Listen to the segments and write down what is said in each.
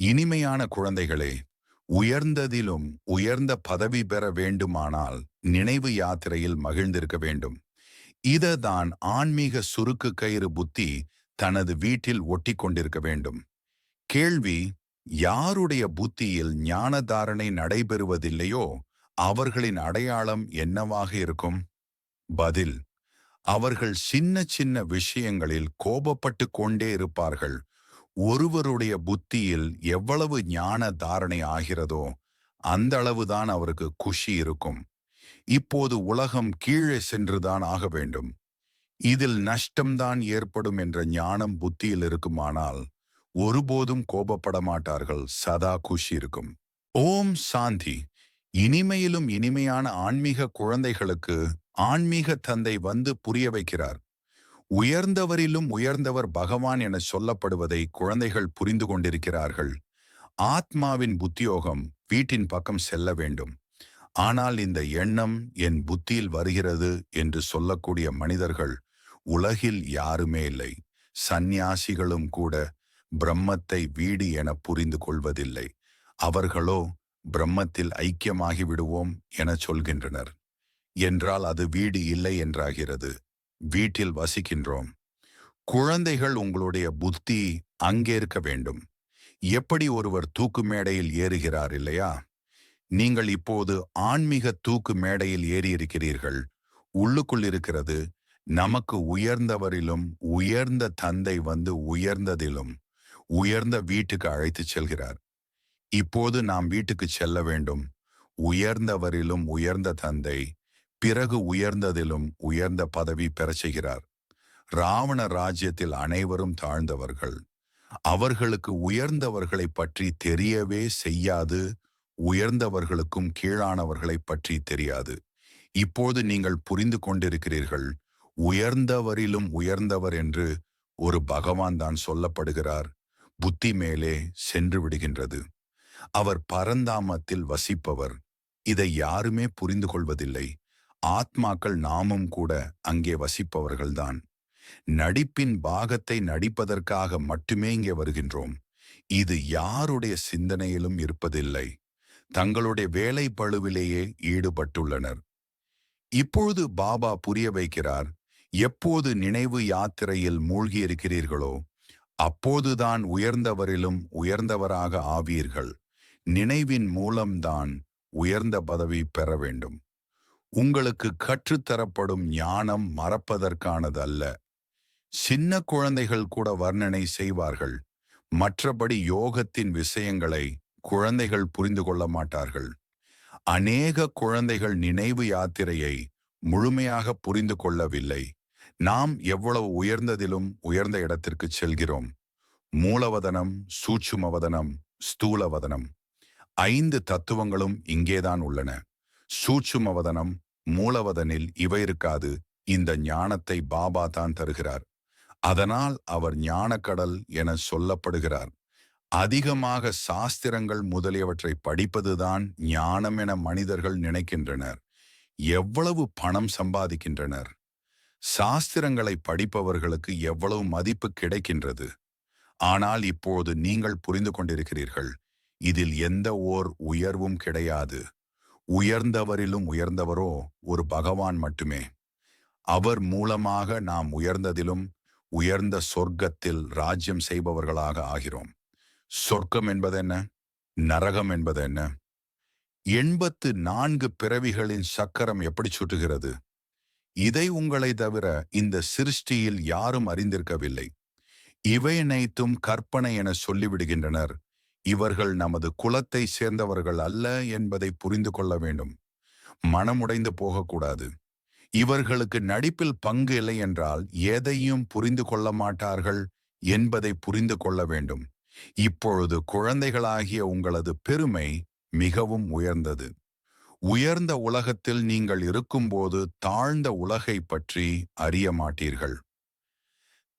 இனிமையான குழந்தைகளே உயர்ந்ததிலும் உயர்ந்த பதவி பெற வேண்டுமானால் நினைவு யாத்திரையில் மகிழ்ந்திருக்க வேண்டும். இததான் ஆன்மீக சுருக்கு கயிறு புத்தி தனது வீட்டில் ஒட்டி கொண்டிருக்க வேண்டும். கேள்வி யாருடைய புத்தியில் ஞானதாரணை நடைபெறுவதில்லையோ அவர்களின் அடையாளம் என்னவாக இருக்கும்? பதில் அவர்கள் சின்ன சின்ன விஷயங்களில் கோபப்பட்டு கொண்டே இருப்பார்கள். ஒருவருடைய புத்தியில் எவ்வளவு ஞான தாரணை ஆகிறதோ அந்த அளவுதான் அவருக்கு குஷி இருக்கும். இப்போது உலகம் கீழே சென்றுதான் ஆக வேண்டும். இதில் நஷ்டம்தான் ஏற்படும் என்ற ஞானம் புத்தியில் இருக்குமானால் ஒருபோதும் கோபப்பட மாட்டார்கள். சதா குஷி இருக்கும். ஓம் சாந்தி. இனிமையிலும் இனிமையான ஆன்மீக குழந்தைகளுக்கு ஆன்மீக தந்தை வந்து புரிய வைக்கிறார். உயர்ந்தவரிலும் உயர்ந்தவர் பகவான் என சொல்லப்படுவதை குழந்தைகள் புரிந்து கொண்டிருக்கிறார்கள். ஆத்மாவின் புத்தியோகம் வீட்டின் பக்கம் செல்ல வேண்டும். ஆனால் இந்த எண்ணம் என் புத்தியில் வருகிறது என்று சொல்லக்கூடிய மனிதர்கள் உலகில் யாருமே இல்லை. சந்நியாசிகளும் கூட பிரம்மத்தை வீடு என புரிந்து கொள்வதில்லை. அவர்களோ பிரம்மத்தில் ஐக்கியமாகி விடுவோம் என சொல்கின்றனர். என்றால் அது வீடு இல்லை என்றாகிறது. வீட்டில் வசிக்கின்றோம். குழந்தைகள் உங்களுடைய புத்தி அங்கே இருக்க வேண்டும். எப்படி ஒருவர் தூக்கு மேடையில் ஏறுகிறார் இல்லையா? நீங்கள் இப்போது ஆன்மீக தூக்கு மேடையில் ஏறி இருக்கிறீர்கள் உள்ளுக்குள் இருக்கிறது. நமக்கு உயர்ந்தவரிலும் உயர்ந்த தந்தை வந்து உயர்ந்ததிலும் உயர்ந்த வீட்டுக்கு அழைத்துச் செல்கிறார். இப்போது நாம் வீட்டுக்கு செல்ல வேண்டும். உயர்ந்தவரிலும் உயர்ந்த தந்தை பிறகு உயர்ந்ததிலும் உயர்ந்த பதவி பெறச் செய்கிறார். ராவண ராஜ்யத்தில் அனைவரும் தாழ்ந்தவர்கள். அவர்களுக்கு உயர்ந்தவர்களை பற்றி தெரியவே செய்யாது. உயர்ந்தவர்களுக்கும் கீழானவர்களை பற்றி தெரியாது. இப்போது நீங்கள் புரிந்து கொண்டிருக்கிறீர்கள். உயர்ந்தவரிலும் உயர்ந்தவர் என்று ஒரு பகவான் தான் சொல்லப்படுகிறார். புத்தி மேலே சென்று விடுகின்றது. அவர் பரந்தாமத்தில் வசிப்பவர். இதை யாருமே புரிந்து கொள்வதில்லை. ஆத்மாக்கள் நாமும் கூட அங்கே வசிப்பவர்கள்தான். நடிப்பின் பாகத்தை நடிப்பதற்காக மட்டுமே இங்கே வருகின்றோம். இது யாருடைய சிந்தனையிலும் இருப்பதில்லை. தங்களுடைய வேலை பழுவிலேயே ஈடுபட்டுள்ளனர். இப்பொழுது பாபா புரிய வைக்கிறார் எப்போது நினைவு யாத்திரையில் மூழ்கியிருக்கிறீர்களோ அப்போதுதான் உயர்ந்தவரிலும் உயர்ந்தவராக ஆவீர்கள். நினைவின் மூலம்தான் உயர்ந்த பதவி பெற வேண்டும். உங்களுக்கு கற்றுத்தரப்படும் ஞானம் மறப்பதற்கானது அல்ல சின்ன குழந்தைகள் கூட வர்ணனை செய்வார்கள். மற்றபடி யோகத்தின் விஷயங்களை குழந்தைகள் புரிந்து கொள்ள மாட்டார்கள். அநேக குழந்தைகள் நினைவு யாத்திரையை முழுமையாக புரிந்து கொள்ளவில்லை. நாம் எவ்வளவு உயர்ந்ததிலும் உயர்ந்த இடத்திற்கு செல்கிறோம். மூலவதனம் சூட்சுமவதனம் ஸ்தூலவதனம். ஐந்து தத்துவங்களும் இங்கேதான் உள்ளன. சூட்சுமவதனம் மூலவதனில் இவை இருக்காது. இந்த ஞானத்தை பாபா தான் தருகிறார். அதனால் அவர் ஞானக்கடல் என சொல்லப்படுகிறார். அதிகமாக சாஸ்திரங்கள் முதலியவற்றை படிப்பதுதான் ஞானம் என மனிதர்கள் நினைக்கின்றனர். எவ்வளவு பணம் சம்பாதிக்கின்றனர். சாஸ்திரங்களை படிப்பவர்களுக்கு எவ்வளவு மதிப்பு கிடைக்கின்றது. ஆனால் இப்போது நீங்கள் புரிந்து கொண்டிருக்கிறீர்கள். இதில் எந்த ஓர் உயர்வும் கிடையாது. உயர்ந்தவரிலும் உயர்ந்தவரோ ஒரு பகவான் மட்டுமே. அவர் மூலமாக நாம் உயர்ந்ததிலும் உயர்ந்த சொர்க்கத்தில் ராஜ்யம் செய்பவர்களாக ஆகிறோம். சொர்க்கம் என்பதென்ன? நரகம் என்பது என்ன எண்பத்து நான்கு பிறவிகளின் சக்கரம் எப்படி சுட்டுகிறது? இதை உங்களை தவிர இந்த சிருஷ்டியில் யாரும் அறிந்திருக்கவில்லை. இவை அனைத்தும் கற்பனை என சொல்லிவிடுகின்றனர். இவர்கள் நமது குலத்தை சேர்ந்தவர்கள் அல்ல என்பதை புரிந்து கொள்ள வேண்டும். மனமுடைந்து போகக்கூடாது. இவர்களுக்கு நடிப்பில் பங்கு இல்லை என்றால் எதையும் புரிந்து கொள்ள மாட்டார்கள் என்பதை புரிந்து கொள்ள வேண்டும். இப்பொழுது குழந்தைகளாகிய உங்களது பெருமை மிகவும் உயர்ந்தது. உயர்ந்த உலகத்தில் நீங்கள் இருக்கும்போது தாழ்ந்த உலகை பற்றி அறிய மாட்டீர்கள்.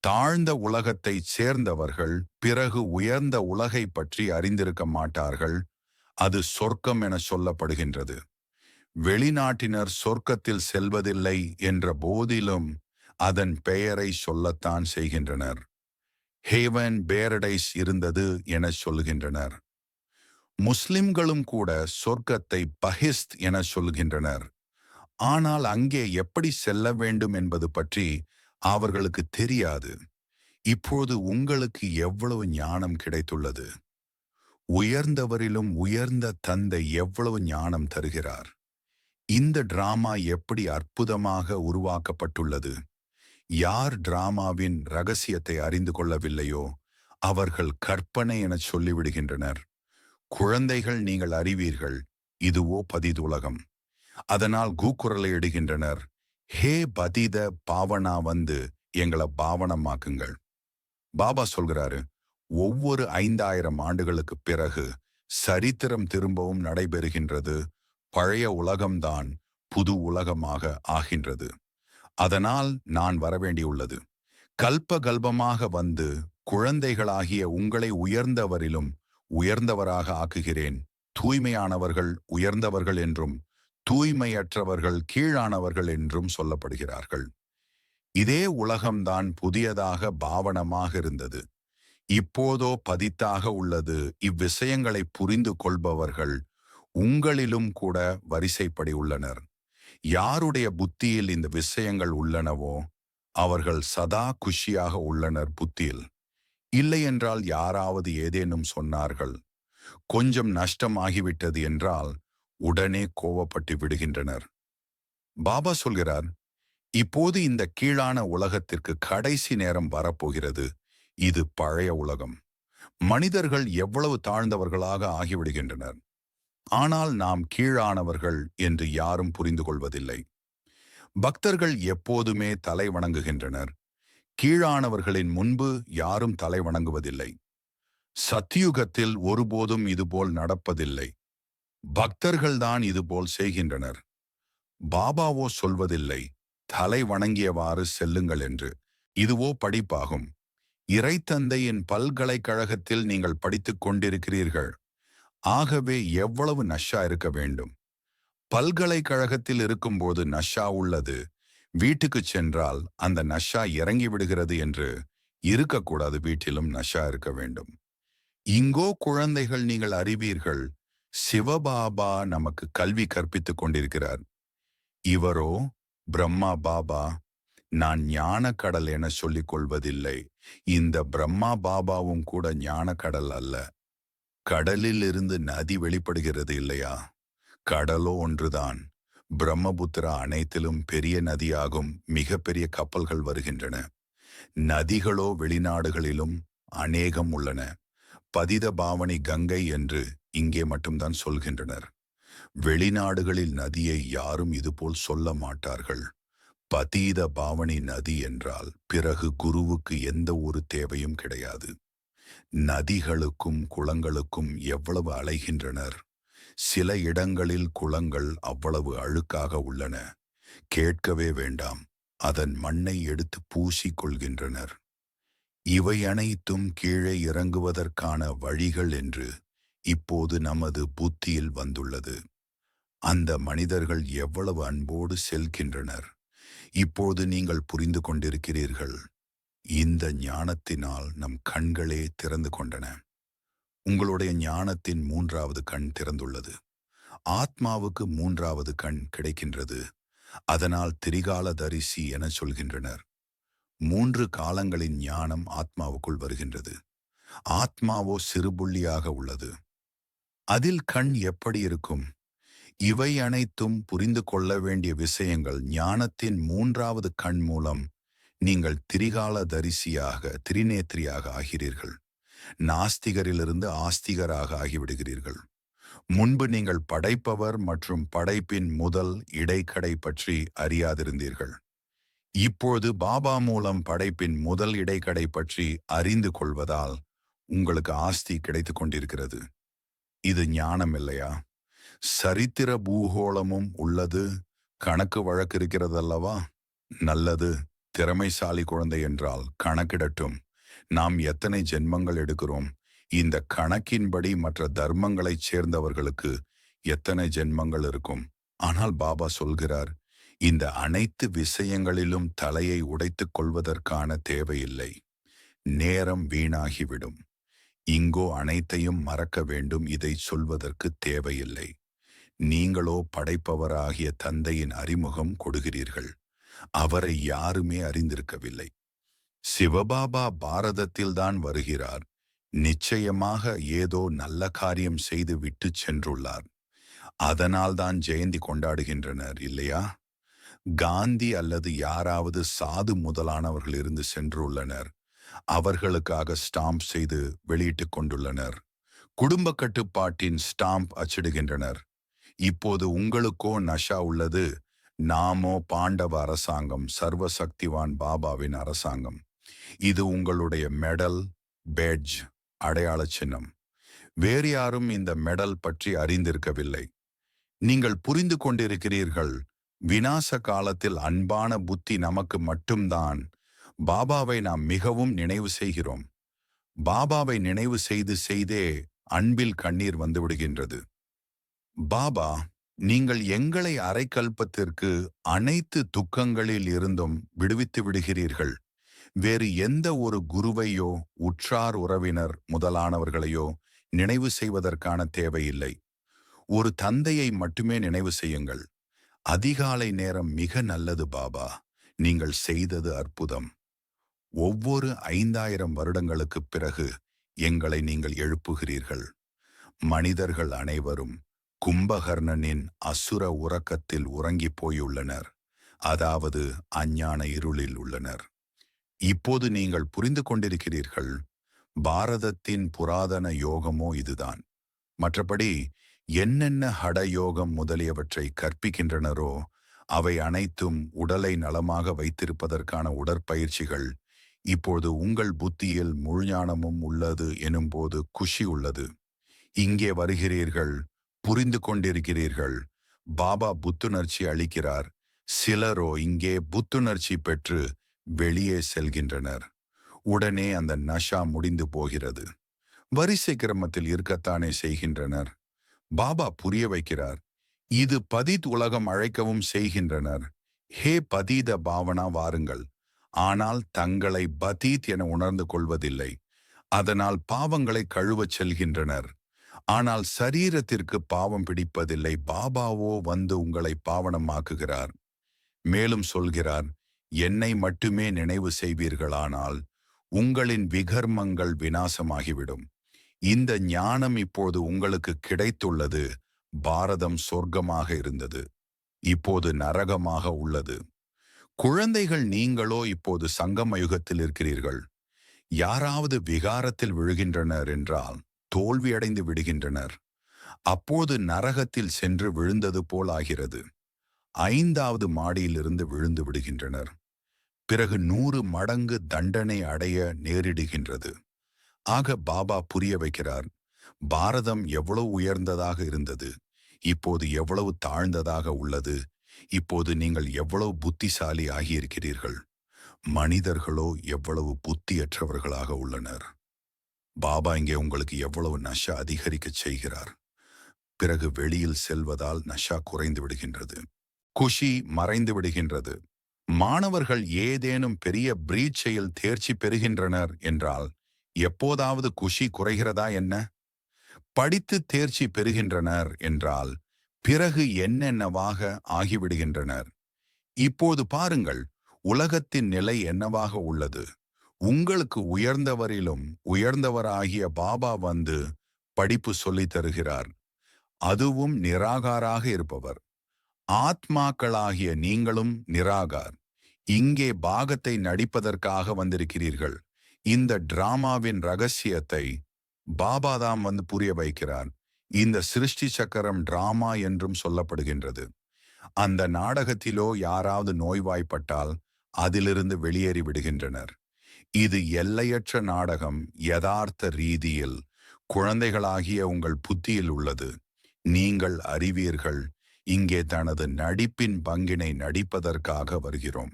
தாழ்ந்த உலகத்தைச் சேர்ந்தவர்கள் பிறகு உயர்ந்த உலகை பற்றி அறிந்திருக்க மாட்டார்கள். அது சொர்க்கம் என சொல்லப்படுகின்றது. வெளிநாட்டினர் சொர்க்கத்தில் செல்வதில்லை என்ற போதிலும் அதன் பெயரை சொல்லத்தான் செய்கின்றனர். ஹேவன் பேரடைஸ் இருந்தது என சொல்கின்றனர் முஸ்லிம்களும் கூட சொர்க்கத்தை பஹிஸ்த் என சொல்கின்றனர். ஆனால் அங்கே எப்படி செல்ல வேண்டும் என்பது பற்றி அவர்களுக்கு தெரியாது. இப்போது உங்களுக்கு எவ்வளவு ஞானம் கிடைத்துள்ளது? உயர்ந்தவரிலும் உயர்ந்த தந்தை எவ்வளவு ஞானம் தருகிறார்? இந்த டிராமா எப்படி அற்புதமாக உருவாக்கப்பட்டுள்ளது? யார் டிராமாவின் ரகசியத்தை அறிந்து கொள்ளவில்லையோ அவர்கள் கற்பனை என சொல்லிவிடுகின்றனர். குழந்தைகள் நீங்கள் அறிவீர்கள் இதுவோ பதிதுலகம். அதனால் கூக்குரலை இடுகின்றனர். ஹே பதித பாவனா வந்து எங்களை பாவனமாக்குங்கள். பாபா சொல்கிறாரு ஒவ்வொரு ஐந்தாயிரம் ஆண்டுகளுக்கு பிறகு சரித்திரம் திரும்பவும் நடைபெறுகின்றது. பழைய உலகம்தான் புது உலகமாக ஆகின்றது. அதனால் நான் வரவேண்டியுள்ளது. கல்ப கல்பமாக வந்து குழந்தைகளாகிய உங்களை உயர்ந்தவரிலும் உயர்ந்தவராக ஆக்குகிறேன். தூய்மையானவர்கள் உயர்ந்தவர்கள் என்றும் தூய்மையற்றவர்கள் கீழானவர்கள் என்றும் சொல்லப்படுகிறார்கள். இதே உலகம்தான் புதியதாக பாவனமாக இருந்தது. இப்போதோ பதித்தாக உள்ளது. இவ்விஷயங்களை புரிந்து கொள்பவர்கள் உங்களிலும் கூட வரிசைப்படி உள்ளனர். யாருடைய புத்தியில் இந்த விஷயங்கள் உள்ளனவோ அவர்கள் சதா குஷியாக உள்ளனர் புத்தியில். இல்லையென்றால் யாராவது ஏதேனும் சொன்னார்கள். கொஞ்சம் நஷ்டமாகிவிட்டது என்றால் உடனே கோவப்பட்டு விடுகின்றனர். பாபா சொல்கிறார் இப்போது இந்த கீழான உலகத்திற்கு கடைசி நேரம் வரப்போகிறது. இது பழைய உலகம். மனிதர்கள் எவ்வளவு தாழ்ந்தவர்களாக ஆகிவிடுகின்றனர். ஆனால் நாம் கீழானவர்கள் என்று யாரும் புரிந்து கொள்வதில்லை. பக்தர்கள் எப்போதுமே தலை வணங்குகின்றனர். கீழானவர்களின் முன்பு யாரும் தலை வணங்குவதில்லை. சத்தியுகத்தில் ஒருபோதும் இதுபோல் நடப்பதில்லை. பக்தர்கள்தான் இதுபோல் செய்கின்றனர். பாபாவோ சொல்வதில்லை தலை வணங்கியவாறு செல்லுங்கள் என்று. இதுவோ படிப்பாகும். இறைத்தந்தையின் பல்கலைக்கழகத்தில் நீங்கள் படித்துக் கொண்டிருக்கிறீர்கள். ஆகவே எவ்வளவு நஷா இருக்க வேண்டும்? பல்கலைக்கழகத்தில் இருக்கும்போது நஷா உள்ளது. வீட்டுக்கு சென்றால் அந்த நஷா இறங்கி விடுகிறது என்று இருக்கக்கூடாது. வீட்டிலும் நஷா இருக்க வேண்டும். இங்கோ குழந்தைகள் நீங்கள் அறிவீர்கள் சிவபாபா நமக்கு கல்வி கற்பித்துக் கொண்டிருக்கிறார். இவரோ பிரம்மா பாபா நான் ஞான கடல் என சொல்லிக் கொள்வதில்லை. இந்த பிரம்மா பாபாவும் கூட ஞான கடல் அல்ல. கடலில் இருந்து நதி வெளிப்படுகிறது இல்லையா? கடலோ ஒன்றுதான். பிரம்மபுத்திரா அனைத்திலும் பெரிய நதியாகும். மிகப்பெரிய கப்பல்கள் வருகின்றன. நதிகளோ வெளிநாடுகளிலும் அநேகம் உள்ளன. பதித பாவனி கங்கை என்று இங்கே மட்டும்தான் சொல்கின்றனர். வெளிநாடுகளில் நதியை யாரும் இதுபோல் சொல்ல மாட்டார்கள். பதீத பாவனி நதி என்றால் பிறகு குருவுக்கு எந்த ஒரு தேவையும் கிடையாது. நதிகளுக்கும் குளங்களுக்கும் எவ்வளவு அலைகின்றனர். சில இடங்களில் குளங்கள் அவ்வளவு அழுக்காக உள்ளன. கேட்கவே வேண்டாம். அதன் மண்ணை எடுத்து பூசிக் கொள்கின்றனர். இவை அனைத்தும் கீழே இறங்குவதற்கான வழிகள் என்று இப்போது நமது புத்தியில் வந்துள்ளது. அந்த மனிதர்கள் எவ்வளவு அன்போடு செல்கின்றனர். இப்போது நீங்கள் புரிந்து கொண்டிருக்கிறீர்கள். இந்த ஞானத்தினால் நம் கண்களே திறந்து கொண்டன. உங்களுடைய ஞானத்தின் மூன்றாவது கண் திறந்துள்ளது. ஆத்மாவுக்கு மூன்றாவது கண் கிடைக்கின்றது. அதனால் திரிகால தரிசி என சொல்கின்றனர். மூன்று காலங்களின் ஞானம் ஆத்மாவுக்குள் வருகின்றது. ஆத்மாவோ சிறுபுள்ளியாக உள்ளது. அதில் கண் எப்படி இருக்கும்? இவை அனைத்தும் புரிந்து கொள்ள வேண்டிய விஷயங்கள் ஞானத்தின் மூன்றாவது கண் மூலம் நீங்கள் திரிகால தரிசியாக திரிநேத்திரியாக ஆகிறீர்கள். நாஸ்திகரிலிருந்து ஆஸ்திகராக ஆகிவிடுகிறீர்கள். முன்பு நீங்கள் படைப்பவர் மற்றும் படைப்பின் முதல் இடைக்கடை பற்றி அறியாதிருந்தீர்கள். இப்போது பாபா மூலம் படைப்பின் முதல் இடைக்கடை பற்றி அறிந்து கொள்வதால் உங்களுக்கு ஆஸ்தி கிடைத்துக் கொண்டிருக்கிறது. இது ஞானம் இல்லையா சரித்திர பூகோளமும் உள்ளது. கணக்கு வழக்கு இருக்கிறதல்லவா? நல்லது. திறமைசாலி குழந்தை என்றால் கணக்கிடட்டும். நாம் எத்தனை ஜென்மங்கள் எடுக்கிறோம்? இந்த கணக்கின்படி மற்ற தர்மங்களைச் சேர்ந்தவர்களுக்கு எத்தனை ஜென்மங்கள் இருக்கும்? ஆனால் பாபா சொல்கிறார் இந்த அனைத்து விஷயங்களிலும் தலையை உடைத்துக் கொள்வதற்கான தேவையில்லை. நேரம் வீணாகிவிடும். இங்கோ அனைத்தையும் மறக்க வேண்டும் இதை சொல்வதற்கு தேவையில்லை. நீங்களோ படைப்பவராகிய தந்தையின் அறிமுகம் கொடுகிறீர்கள் அவரை யாருமே அறிந்திருக்கவில்லை. சிவபாபா பாரதத்தில்தான் வருகிறார். நிச்சயமாக ஏதோ நல்ல காரியம் செய்து விட்டு சென்றுள்ளார். அதனால்தான் ஜெயந்தி கொண்டாடுகின்றனர் இல்லையா? காந்தி அல்லது யாராவது சாது முதலானவர்கள் இருந்து சென்றுள்ளனர். அவர்களுக்காக ஸ்டாம்ப் செய்து வெளியிட்டுக் கொண்டுள்ளனர். குடும்ப கட்டுப்பாட்டின் ஸ்டாம்ப் அச்சிடுகின்றனர். இப்போது உங்களுக்கோ நஷா உள்ளது. நாமோ பாண்டவ அரசாங்கம் சர்வசக்திவான் பாபாவின் அரசாங்கம். இது உங்களுடைய மெடல் பேட்ஜ் அடையாள சின்னம். வேறு யாரும் இந்த மெடல் பற்றி அறிந்திருக்கவில்லை. நீங்கள் புரிந்து கொண்டிருக்கிறீர்கள் வினாச காலத்தில் அன்பான புத்தி நமக்கு மட்டும்தான் பாபாவை நாம் மிகவும் நினைவு செய்கிறோம். பாபாவை நினைவு செய்து செய்தே அன்பில் கண்ணீர் வந்துவிடுகின்றது. பாபா நீங்கள் எங்களை அரைக்கல்பத்திற்கு அனைத்து துக்கங்களில் இருந்தும் விடுவித்து விடுகிறீர்கள். வேறு எந்த ஒரு குருவையோ உற்றார் உறவினர் முதலானவர்களையோ நினைவு செய்வதற்கான தேவையில்லை. ஒரு தந்தையை மட்டுமே நினைவு செய்யுங்கள். அதிகாலை நேரம் மிக நல்லது பாபா. நீங்கள் செய்தது அற்புதம். ஒவ்வொரு ஐந்தாயிரம் வருடங்களுக்குப் பிறகு எங்களை நீங்கள் எழுப்புகிறீர்கள். மனிதர்கள் அனைவரும் கும்பகர்ணனின் அசுர உறக்கத்தில் உறங்கிப் போயுள்ளனர். அதாவது அஞ்ஞான இருளில் உள்ளனர். இப்போது நீங்கள் புரிந்து கொண்டிருக்கிறீர்கள். பாரதத்தின் புராதன யோகமோ இதுதான். மற்றபடி என்னென்ன ஹட யோகம் முதலியவற்றை கற்பிக்கின்றனரோ அவை அனைத்தும் உடலை நலமாக வைத்திருப்பதற்கான உடற்பயிற்சிகள் இப்போது உங்கள் புத்தியில் முழுஞானமும் உள்ளது எனும்போது குஷி உள்ளது. இங்கே வருகிறீர்கள் புரிந்து கொண்டிருக்கிறீர்கள். பாபா புத்துணர்ச்சி அளிக்கிறார். சிலரோ இங்கே புத்துணர்ச்சி பெற்று வெளியே செல்கின்றனர். உடனே அந்த நஷா முடிந்து போகிறது. வரிசை கிரமத்தில் இருக்கத்தானே செய்கின்றனர். பாபா புரிய வைக்கிறார். இது பதித் உலகம் அழைக்கவும் செய்கின்றனர். ஹே பதீத பாவனா வாருங்கள். ஆனால் தங்களை பதீத் என உணர்ந்து கொள்வதில்லை. அதனால் பாவங்களை கழுவச் செல்கின்றனர். ஆனால் சரீரத்திற்கு பாவம் பிடிப்பதில்லை. பாபாவோ வந்து உங்களை பாவனமாக்குகிறார். மேலும் சொல்கிறார் என்னை மட்டுமே நினைவு செய்வீர்களானால் உங்களின் விகர்மங்கள் வினாசமாகிவிடும் இந்த ஞானம் இப்போது உங்களுக்கு கிடைத்துள்ளது. பாரதம் சொர்க்கமாக இருந்தது. இப்போது நரகமாக உள்ளது. குழந்தைகள் நீங்களோ இப்போது சங்கம யுகத்தில் இருக்கிறீர்கள். யாராவது விகாரத்தில் விழுகின்றனர் என்றால் தோல்வியடைந்து விடுகின்றனர். அப்போது நரகத்தில் சென்று விழுந்தது போல் ஆகிறது. ஐந்தாவது மாடியிலிருந்து விழுந்து விடுகின்றனர். பிறகு நூறு மடங்கு தண்டனை அடைய நேரிடுகின்றது. ஆக பாபா புரிய வைக்கிறார். பாரதம் எவ்வளவு உயர்ந்ததாக இருந்தது. இப்போது எவ்வளவு தாழ்ந்ததாக உள்ளது. இப்போது நீங்கள் எவ்வளவு புத்திசாலி ஆகியிருக்கிறீர்கள்? மனிதர்களோ எவ்வளவு புத்தியற்றவர்களாக உள்ளனர்? பாபா இங்கே உங்களுக்கு எவ்வளவு நஷா அதிகரிக்க செய்கிறார்? பிறகு வெளியில் செல்வதால் நஷா குறைந்து விடுகின்றது. குஷி மறைந்து விடுகின்றது. மாணவர்கள் ஏதேனும் பெரிய பிரீச்சையில் தேர்ச்சி பெறுகின்றனர் என்றால் எப்போதாவது குஷி குறைகிறதா என்ன? படித்து தேர்ச்சி பெறுகின்றனர் என்றால் பிறகு என்னென்னவாக ஆகிவிடுகின்றனர்? இப்போது பாருங்கள் உலகத்தின் நிலை என்னவாக உள்ளது? உங்களுக்கு உயர்ந்தவரிலும் உயர்ந்தவராகிய பாபா வந்து படிப்பு சொல்லித் தருகிறார். அதுவும் நிராகாராக இருப்பவர். ஆத்மாக்களாகிய நீங்களும் நிராகார். இங்கே பாகத்தை நடிப்பதற்காக வந்திருக்கிறீர்கள். இந்த டிராமாவின் ரகசியத்தை பாபாதாம் வந்து புரிய வைக்கிறார். இந்த சிருஷ்டி சக்கரம் டிராமா என்றும் சொல்லப்படுகின்றது. அந்த நாடகத்திலோ யாராவது நோய்வாய்ப்பட்டால் அதிலிருந்து வெளியேறி விடுகின்றனர். இது எல்லையற்ற நாடகம் யதார்த்த ரீதியில் குழந்தைகளாகிய உங்கள் புத்தியில் உள்ளது. நீங்கள் அறிவீர்கள் இங்கே தனது நடிப்பின் பங்கினை நடிப்பதற்காக வருகிறோம்.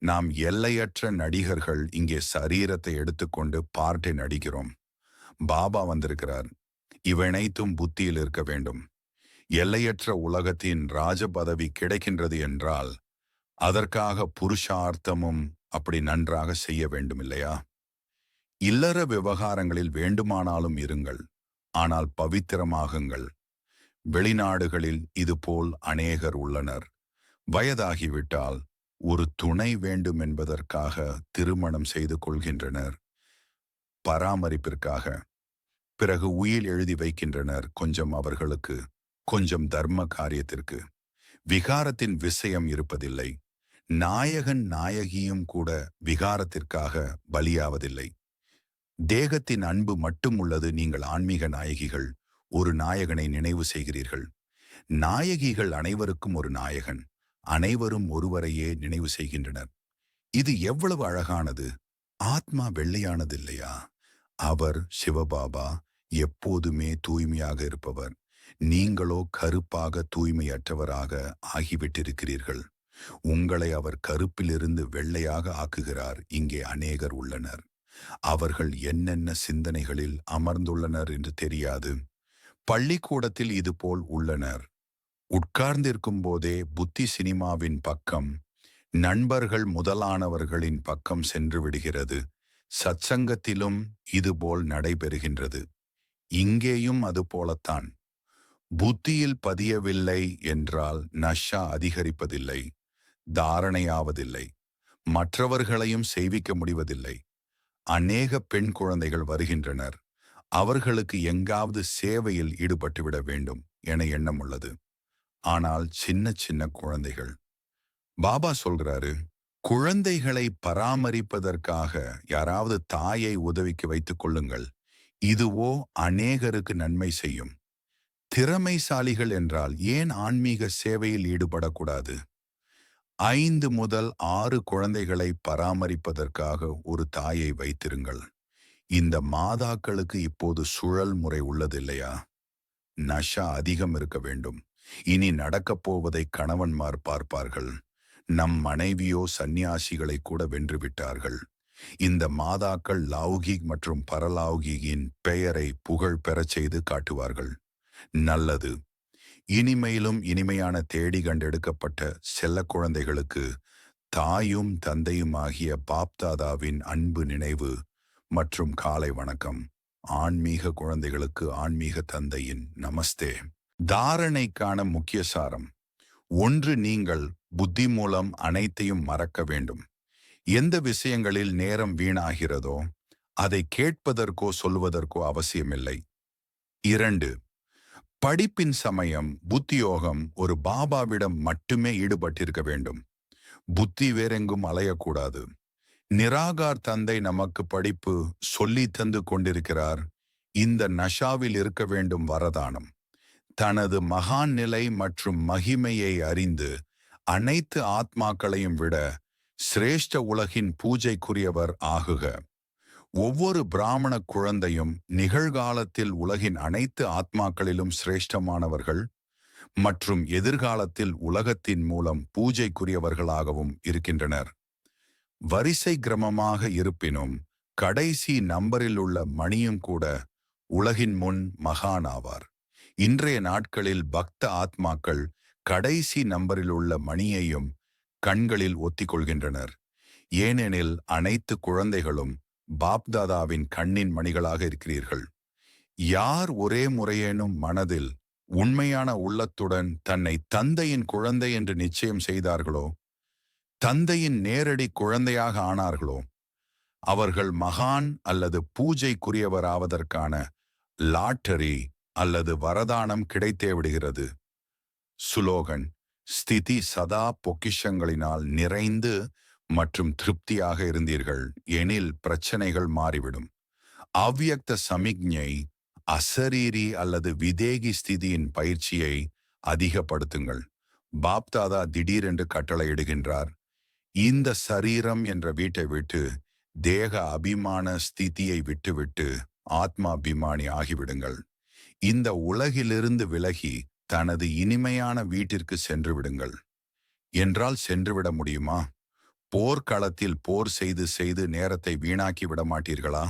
நாம் எல்லையற்ற நடிகர்கள் இங்கே சரீரத்தை எடுத்துக்கொண்டு பார்ட்டை நடிக்கிறோம். பாபா வந்திருக்கிறார். இவனைத்தும் புத்தியில் இருக்க வேண்டும். எல்லையற்ற உலகத்தின் ராஜ பதவி கிடைக்கின்றது என்றால் அதற்காக புருஷார்த்தமும் அப்படி நன்றாக செய்ய வேண்டும் இல்லையா இல்லற விவகாரங்களில் வேண்டுமானாலும் இருங்கள் ஆனால் பவித்திரமாகுங்கள். வெளிநாடுகளில் இதுபோல் அநேகர் உள்ளனர். வயதாகிவிட்டால் ஒரு துணை வேண்டும் என்பதற்காக திருமணம் செய்து கொள்கின்றனர். பராமரிப்பிற்காக. பிறகு உயில் எழுதி வைக்கின்றனர் கொஞ்சம் அவர்களுக்கு கொஞ்சம் தர்ம காரியத்திற்கு. விகாரத்தின் விஷயம் இருப்பதில்லை. நாயகன் நாயகியும் கூட விகாரத்திற்காக பலியாவதில்லை. தேகத்தின் அன்பு மட்டும் உள்ளது நீங்கள் ஆன்மீக நாயகிகள் ஒரு நாயகனை நினைவு செய்கிறீர்கள். நாயகிகள் அனைவருக்கும் ஒரு நாயகன் அனைவரும் ஒருவரையே நினைவு செய்கின்றனர். இது எவ்வளவு அழகானது! ஆத்மா வெள்ளையானது இல்லையா அவர் சிவபாபா எப்போதுமே தூய்மையாக இருப்பவர். நீங்களோ கருப்பாக தூய்மையற்றவராக ஆகிவிட்டிருக்கிறீர்கள். உங்களை அவர் கருப்பிலிருந்து வெள்ளையாக ஆக்குகிறார். இங்கே அநேகர் உள்ளனர். அவர்கள் என்னென்ன சிந்தனைகளில் அமர்ந்துள்ளனர் என்று தெரியாது. பள்ளிக்கூடத்தில் இதுபோல் உள்ளனர். உட்கார்ந்திருக்கும் போதே புத்தி சினிமாவின் பக்கம் நண்பர்கள் முதலானவர்களின் பக்கம் சென்று விடுகிறது. சச்சங்கத்திலும் இதுபோல் நடைபெறுகின்றது. இங்கேயும் அது போலத்தான். புத்தியில் பதியவில்லை என்றால் நஷா அதிகரிப்பதில்லை தாரணையாவதில்லை மற்றவர்களையும் செய்விக்க முடிவதில்லை. அநேக பெண் குழந்தைகள் வருகின்றனர். அவர்களுக்கு எங்காவது சேவையில் ஈடுபட்டுவிட வேண்டும் என எண்ணம் உள்ளது. ஆனால் சின்ன சின்ன குழந்தைகள். பாபா சொல்கிறாரு குழந்தைகளை பராமரிப்பதற்காக யாராவது தாயை உதவிக்கு வைத்துக் கொள்ளுங்கள். இதுவோ அநேகருக்கு நன்மை செய்யும். திறமைசாலிகள் என்றால் ஏன் ஆன்மீக சேவையில் ஈடுபடக்கூடாது? ஐந்து முதல் ஆறு குழந்தைகளை பராமரிப்பதற்காக ஒரு தாயை வைத்திருங்கள். இந்த மாதாக்களுக்கு இப்போது சுழல் முறை உள்ளதில்லையா? நஷா அதிகம் இருக்க வேண்டும். இனி நடக்கப் போவதை கணவன்மார் பார்ப்பார்கள். நம் மனைவியோ சந்நியாசிகளை கூட வென்று விட்டார்கள். இந்த மாதாக்கள் லௌகிக் மற்றும் பரலௌகிகின் பெயரை புகழ் பெறச் செய்து காட்டுவார்கள். நல்லது. இனிமையிலும் இனிமையான தேடி கண்டெடுக்கப்பட்ட செல்ல குழந்தைகளுக்கு தாயும் தந்தையும் ஆகிய பாப்தாதாவின் அன்பு நினைவு மற்றும் காலை வணக்கம். ஆன்மீக குழந்தைகளுக்கு ஆன்மீக தந்தையின் நமஸ்தே. தாரணைக்கான முக்கிய சாரம். ஒன்று நீங்கள் புத்தி மூலம் அனைத்தையும் மறக்க வேண்டும். எந்த விஷயங்களில் நேரம் வீணாகிறதோ அதை கேட்பதற்கோ சொல்வதற்கோ அவசியமில்லை. இரண்டு படிப்பின் சமயம் புத்தியோகம் ஒரு பாபாவிடம் மட்டுமே ஈடுபட்டிருக்க வேண்டும். புத்தி வேறெங்கும் அலையக்கூடாது. நிராகார் தந்தை நமக்கு படிப்பு சொல்லி தந்து கொண்டிருக்கிறார். இந்த நஷாவில் இருக்க வேண்டும் வரதானம். தனது மகான் நிலை மற்றும் மகிமையை அறிந்து அனைத்து ஆத்மாக்களையும் விட சிரேஷ்ட உலகின் பூஜைக்குரியவர் ஆகுக. ஒவ்வொரு பிராமண குழந்தையும் நிகழ்காலத்தில் உலகின் அனைத்து ஆத்மாக்களிலும் சிரேஷ்டமானவர்கள் மற்றும் எதிர்காலத்தில் உலகத்தின் மூலம் பூஜைக்குரியவர்களாகவும் இருக்கின்றனர். வரிசை கிரமமாக இருப்பினும் கடைசி நம்பரில் உள்ள மணியும் கூட உலகின் முன் மகான் ஆவார். இன்றைய நாட்களில் பக்த ஆத்மாக்கள் கடைசி நம்பரில் உள்ள மணியையும் கண்களில் ஒத்திக்கொள்கின்றனர். ஏனெனில் அனைத்து குழந்தைகளும் பாப்தாதாவின் கண்ணின் மணிகளாக இருக்கிறீர்கள். யார் ஒரே முறையேனும் மனதில் உண்மையான உள்ளத்துடன் தன்னை தந்தையின் குழந்தை என்று நிச்சயம் செய்தார்களோ? தந்தையின் நேரடி குழந்தையாக ஆனார்களோ? அவர்கள் மகான் அல்லது பூஜைக்குரியவராவதற்கான லாட்டரி அல்லது வரதானம் கிடைத்தே விடுகிறது. சுலோகன் ஸ்திதி சதா பொக்கிஷங்களினால் நிறைந்து மற்றும் திருப்தியாக இருந்தீர்கள். எனில் பிரச்சனைகள் மாறிவிடும். அவ்வியக்த சமிக்ஞை அசரீரி அல்லது விதேகி ஸ்திதியின் பயிற்சியை அதிகப்படுத்துங்கள். பாப்தாதா திடீரென்று கட்டளையிடுகின்றார் இந்த சரீரம் என்ற வீட்டை விட்டு தேக அபிமான ஸ்திதியை விட்டுவிட்டு ஆத்மாபிமானி ஆகிவிடுங்கள். இந்த உலகிலிருந்து விலகி தனது இனிமையான வீட்டிற்கு சென்று விடுங்கள். என்றால் சென்றுவிட முடியுமா? போர்க்களத்தில் போர் செய்து செய்து நேரத்தை வீணாக்கி விட மாட்டீர்களா?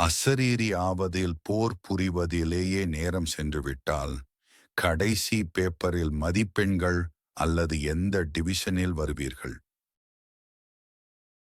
அசரீரி ஆவதில் போர் புரிவதிலேயே நேரம் சென்று விட்டால் கடைசி பேப்பரில் மதிப்பெண்கள் அல்லது எந்த டிவிஷனில் வருவீர்கள்.